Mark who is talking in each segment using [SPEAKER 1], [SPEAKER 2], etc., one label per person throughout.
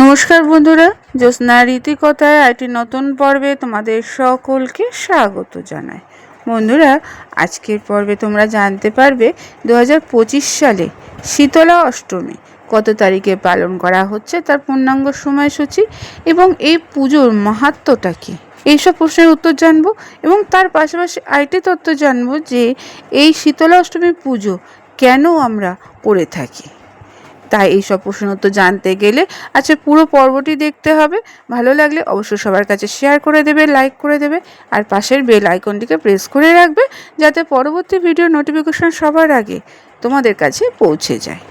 [SPEAKER 1] নমস্কার বন্ধুরা, জ্যোৎস্না রীতিকথায় একটি নতুন পর্বে তোমাদের সকলকে স্বাগত জানায় বন্ধুরা, আজকের পর্বে তোমরা জানতে পারবে দু হাজার পঁচিশ সালে শীতলা অষ্টমী কত তারিখে পালন করা হচ্ছে, তার পূর্ণাঙ্গ সময়সূচি এবং এই পুজোর মাহাত্মটা কী? এইসব প্রশ্নের উত্তর জানব এবং তার পাশাপাশি আইটি তথ্য জানব যে এই শীতলা অষ্টমী পুজো কেন আমরা করে থাকি? তাই এইসব প্রশ্ন উত্তর জানতে গেলে আচ্ছা পুরো পর্বটি দেখতে হবে। ভালো লাগলে অবশ্যই সবার কাছে শেয়ার করে দেবে লাইক করে দেবে আর পাশের বেল আইকনটিকে প্রেস করে রাখবে যাতে পরবর্তী ভিডিও নোটিফিকেশন সবার আগে তোমাদের কাছে পৌঁছে যায়।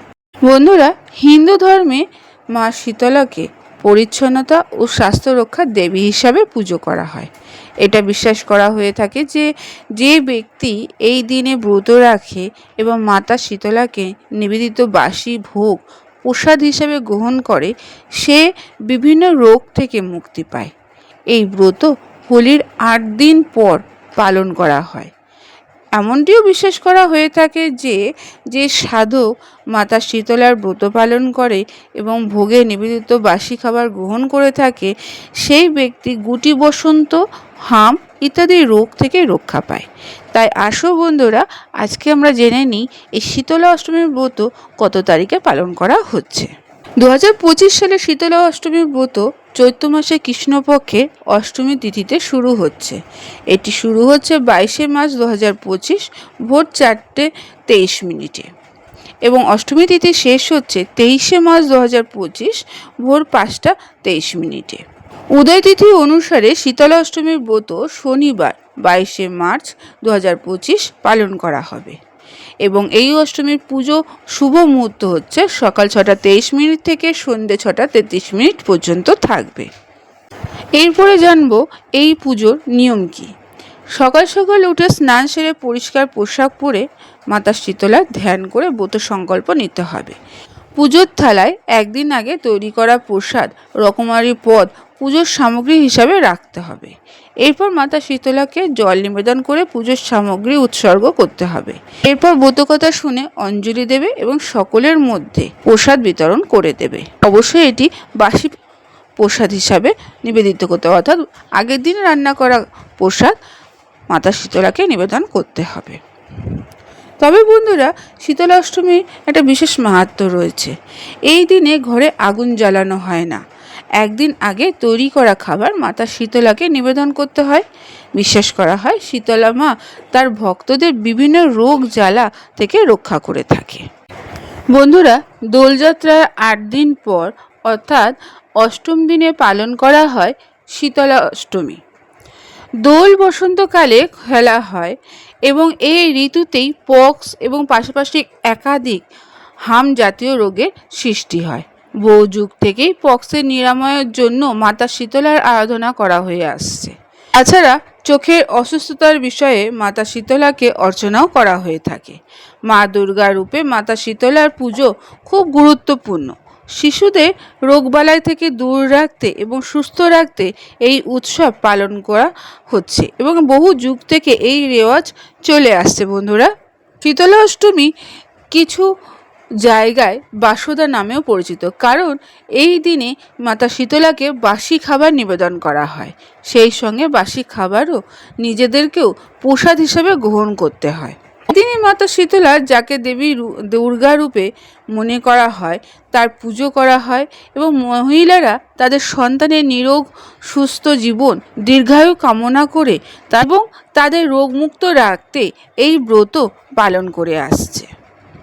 [SPEAKER 1] বন্ধুরা, হিন্দু ধর্মে মা শীতলাকে পরিচ্ছন্নতা ও স্বাস্থ্য রক্ষার দেবী হিসাবে পুজো করা হয়। এটা বিশ্বাস করা হয়ে থাকে যে যে ব্যক্তি এই দিনে ব্রত রাখে এবং মাতা শীতলাকে নিবেদিত বাসি ভোগ, প্রসাদ হিসাবে গ্রহণ করে, সে বিভিন্ন রোগ থেকে মুক্তি পায়। এই ব্রত হোলির আট দিন পর পালন করা হয়। এমনটিও বিশ্বাস করা হয়ে থাকে যে যে সাধক মাতা শীতলার ব্রত পালন করে এবং ভোগে নিবেদিত বাসি খাবার গ্রহণ করে থাকে, সেই ব্যক্তি গুটি বসন্ত, হাম ইত্যাদি রোগ থেকে রক্ষা পায়। তাই আসো বন্ধুরা, আজকে আমরা জেনে নিই এই শীতলা অষ্টমীর ব্রত কত তারিখে পালন করা হচ্ছে। দু হাজার পঁচিশ সালে শীতলা অষ্টমীর ব্রত চৈত্র মাসে কৃষ্ণপক্ষের অষ্টমী তিথিতে শুরু হচ্ছে। এটি শুরু হচ্ছে বাইশে মার্চ দু হাজার পঁচিশ ভোর চারটে তেইশ মিনিটে এবং অষ্টমী তিথি শেষ হচ্ছে তেইশে মার্চ দু হাজার পঁচিশ ভোর পাঁচটা তেইশ মিনিটে। উদয় তিথি অনুসারে শীতলা অষ্টমীর ব্রত শনিবার বাইশে মার্চ দু হাজার পঁচিশ পালন করা হবে। এবং এই অষ্টমীর পুজো শুভ মুহূর্ত হচ্ছে সকাল ছটা তেইশ মিনিট থেকে সন্ধ্যে ছটা তেত্রিশ মিনিট পর্যন্ত থাকবে। এরপরে জানব এই পুজোর নিয়ম কি। সকাল সকাল উঠে স্নান সেরে পরিষ্কার পোশাক পরে মাতা শীতলা ধ্যান করে ব্রত সংকল্প নিতে হবে। পুজোর থালায় একদিন আগে তৈরি করা প্রসাদ রকমারি পদ পুজোর সামগ্রী হিসাবে রাখতে হবে। এরপর মাতা শীতলাকে জল নিবেদন করে পুজোর সামগ্রী উৎসর্গ করতে হবে। এরপর ব্রতকথা শুনে অঞ্জলি দেবে এবং সকলের মধ্যে প্রসাদ বিতরণ করে দেবে। অবশ্যই এটি বাসি প্রসাদ হিসাবে নিবেদিত করতে হবে। অর্থাৎ আগের দিন রান্না করা প্রসাদ মাতা শীতলাকে নিবেদন করতে হবে। তবে বন্ধুরা শীতলা অষ্টমীর একটা বিশেষ মাহাত্ম রয়েছে। এই দিনে ঘরে আগুন জ্বালানো হয় না। একদিন আগে তৈরি করা খাবার মাতা শীতলাকে নিবেদন করতে হয়। বিশ্বাস করা হয়, শীতলা মা তার ভক্তদের বিভিন্ন রোগ জ্বালা থেকে রক্ষা করে থাকে। বন্ধুরা, দোলযাত্রার আট দিন পর অর্থাৎ অষ্টম দিনে পালন করা হয় শীতলা অষ্টমী। দোল বসন্তকালে খেলা হয় এবং এই ঋতুতেই পক্স এবং পাশাপাশি একাধিক হাম জাতীয় রোগের সৃষ্টি হয়। বহু যুগ থেকেই পক্সের নিরাময়ের জন্য মাতা শীতলার আরাধনা করা হয়ে আসছে। তাছাড়া চোখের অসুস্থতার বিষয়ে মাতা শীতলাকে অর্চনাও করা হয়ে থাকে। মা দুর্গা রূপে মাতা শীতলার পুজো খুব গুরুত্বপূর্ণ। শিশুদের রোগবালাই থেকে দূর রাখতে এবং সুস্থ রাখতে এই উৎসব পালন করা হচ্ছে এবং বহু যুগ থেকে এই রেওয়াজ চলে আসছে বন্ধুরা। শীতলা অষ্টমী কিছু জায়গায় বাসুদা নামেও পরিচিত। কারণ এই দিনে মাতা শীতলাকে বাসি খাবার নিবেদন করা হয়। সেই সঙ্গে বাসি খাবারও নিজেদেরকেও প্রসাদ হিসেবে গ্রহণ করতে হয়। তিনি মাতা শীতলা, যাকে দেবী দুর্গা রূপে মনে করা হয়, তার পুজো করা হয় এবং মহিলারা তাদের সন্তানের নিরোগ, সুস্থ জীবন, দীর্ঘায়ু কামনা করে এবং তাদের রোগমুক্ত রাখতে এই ব্রত পালন করে আসছে।